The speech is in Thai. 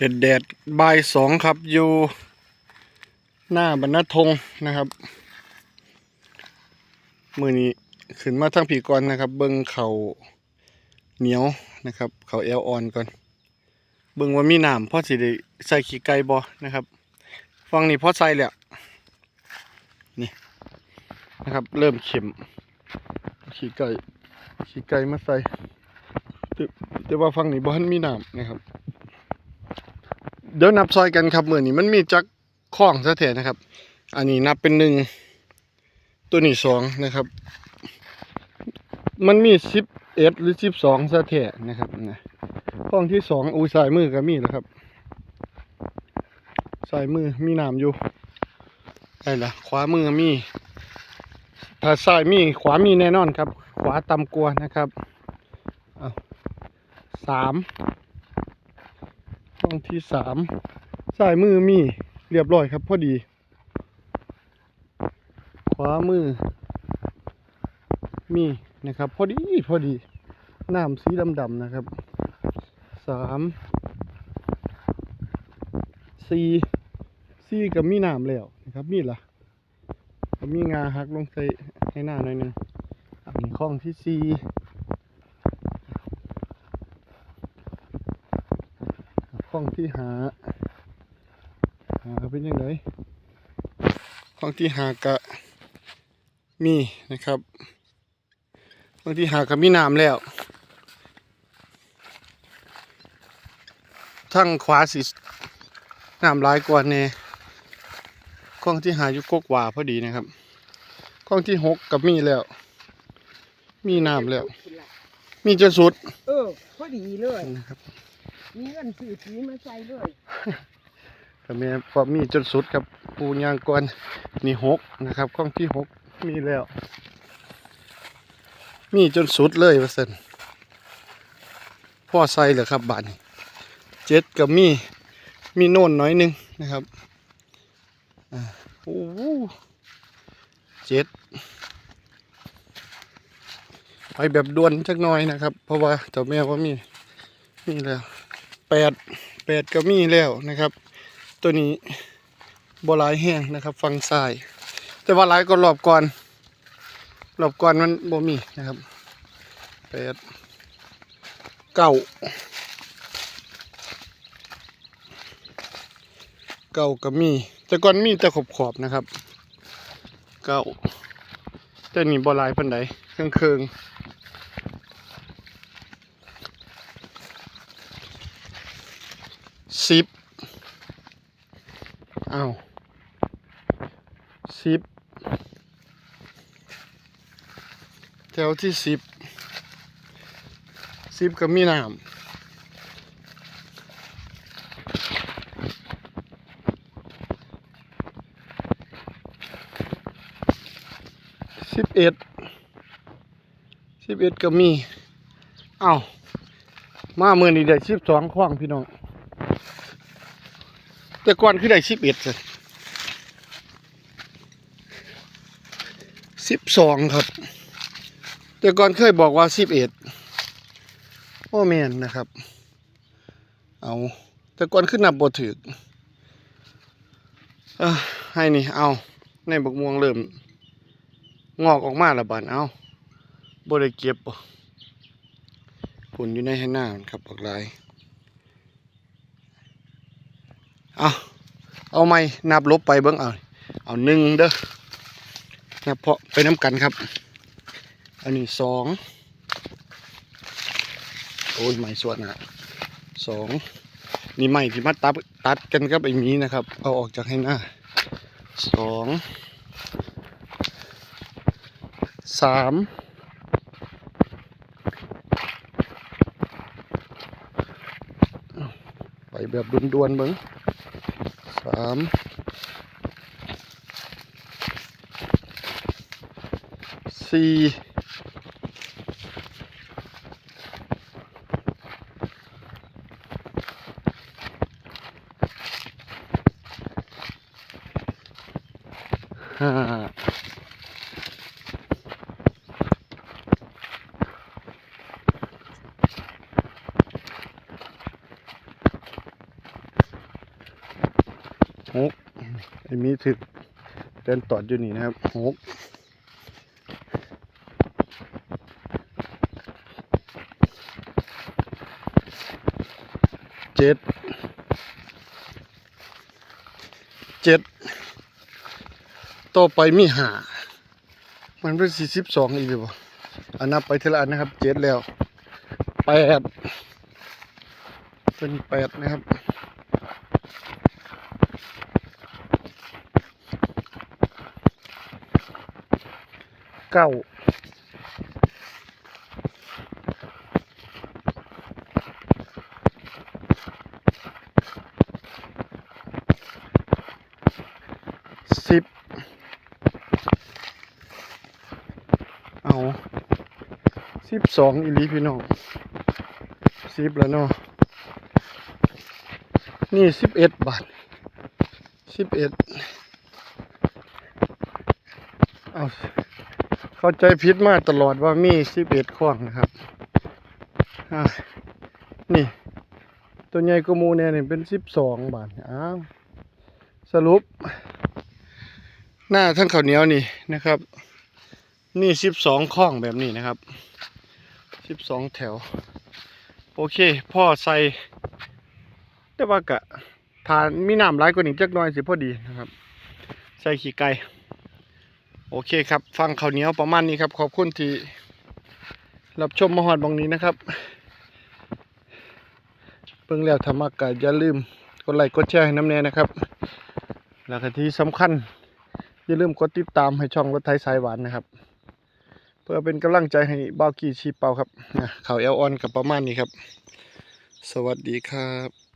แดดแดดบ่ายสองครับอยู่หน้าบรรณทงนะครับ มือนี้ขึ้นมาทั้งผีก่อนนะครับ เบิ้งเขาเหนียวนะครับ เขาแอลออนก่อน เบิ้งว่ามีหน้ำพ่อสิได้ใส่ขี้ไก่บ่นะครับฟังนี่พ่อใส่แล้วนี่นะครับ เริ่มเข็ม ขี้ไก่ขี้ไก่มาใส่แต่ว่าฟังนี่บ่ทันมีหน้ำนะครับ เดี๋ยวนับซอยกันครับมือนี้มันมีจักข้องซะแท้นะครับ อันนี้นับเป็นหนึ่งตัวนี้สองนะครับ มันมีสิบเอ็ดหรือสิบสองซะแท้นะครับนะข้องที่สองอูสายมือก็มีแล้วครับสายมือมีน้ำอยู่ไอ้ละขวามือมีถ้าซ้ายมีขวามีแน่นอนครับ ขวาต่ำกว่านะครับเอาสาม ช่องที่สามซ้ายมือมีเรียบร้อยครับพอดี ขวามือ มีนะครับ พอดีพอดีน้ำสีดำๆนะครับสามสี่สี่กับมีน้ำแล้วนะครับมีละก็มีงาหักลงใส่ให้หน้าหน่อยนึงอันนี้ข้องที่สี่ ข้องที่หา หาเป็นยังไงข้องที่หากะมีนะครับข้องที่หากะมีน้ำแล้วทั้งขวาสิน้ำหลายกว่าแน่ข้องที่หาอยู่กกหว่าพอดีนะครับข้องที่หกกับมีแล้ว มีน้ำแล้ว มีจนสุด เออ พอดีเลยนะครับ มีเงินซื้อสีมาใส่เลยก็แม่พอมีจนสุดครับปูยางก่อนนี่หกนะครับข้องที่หกมีแล้ว มีจนสุดเลยว่าสันพ่อใส่เหรอครับบาทนี้เจ็ดกับมีมีโน่นน้อยหนึงนะครับอ่าโอ้โหเจ็ดไปแบบด่วนจักหน่อยนะครับ เพราะว่าเจ้าแม่ว่ามีมีแล้ว แปดแปดก็มีแล้วนะครับ ตัวนี้บลายแห้งนะครับฟังซ้าย แต่ว่าหลายก็รอบก่อนรอบก่อนมันบ่มีนะครับแปดเก้าเก้าก็มี แต่ก่อนมีแต่ขอบขอบนะครับเก้าแต่นี่บลายปันใดเครื่องเครื่อง สิบเอาสิบแถวที่สิบสิบก็มีน้ำสิบเอ็ดสิบเอ็ดก็มี เอ้า มาเมื่อนี้ได้สิบสองข้องพี่น้อง แต่ก่อนคือได้สิบเอ็ดสิบสองครับ แต่ก่อนเคยบอกว่าสิบเอ็ดโอ้แมนนะครับ เอาแต่ก่อนขึ้นนับบทถือเออให้นี่เอาในบกม่วงเริ่ม งอกออกมาล้วบานเอาบ่ไดเก็บบ่ผลอยู่ในให้หน้ามันครับบักหลาย เอา เอาไม่นับลบไปเบิ้งเอาเอาหนึ่งเด้อนับเพาะไปน้ำกันครับ อันนี้สองโอ้ยไม่สวดนะสองนี่ไม่ที่มาตัดตัดกันกับไอ้มีนะครับ เอาออกจากให้หน้าสองสามไปแบบด่วนๆเบิ้ง สามสี่ห้ หกไอ้มีถึกเดินตอดอยู่นี่นะครับหกเจ็ดเจ็ดต่อไปมีหามันเป็นสี่สิบสองอีกหรือเปล่าอันนับไปทีละอันนะครับเจ็ดแล้วแปดเป็นแปดนะครับ ก้าสิบเอาสิบสองอีลีพี่น้องสิบแล้วเนาะนี่สิบเอ็ดบาทสิบเอ็ดเอา เข้าใจผิดมาตลอดว่ามีสิบเอ็ดข้องนะครับนี่ ตัวใหญ่กมูเนี่ยเป็นสิบสองบาทอ้าวสรุป หน้าทั้งข้าวเหนียวนี่นะครับ นี่สิบสองข้องแบบนี้นะครับสิบสองแถว โอเค พ่อใส่แต่ว่ากะทานมีน้ำร้ายกว่านี้จักน้อยสิพอดีนะครับ ใส่ขี้ไก่ โอเคครับ ฟังข้าวเหนียวประมาณนี้ครับ ขอบคุณที่รับชมมหอดบางนี้นะครับ เพิ่งแล้วธรรมากาอย่าลืมกดไลค์กดแชร์ให้น้ำแน่นะครับ แล้วก็ที่สำคัญ อย่าลืมกดติดตามให้ช่องรถไทยสายหวานนะครับ เพื่อเป็นกำลังใจให้บ้ากี้ชีเปาครับนะข่าวเอลออนกับประมาณนี้ครับ สวัสดีครับ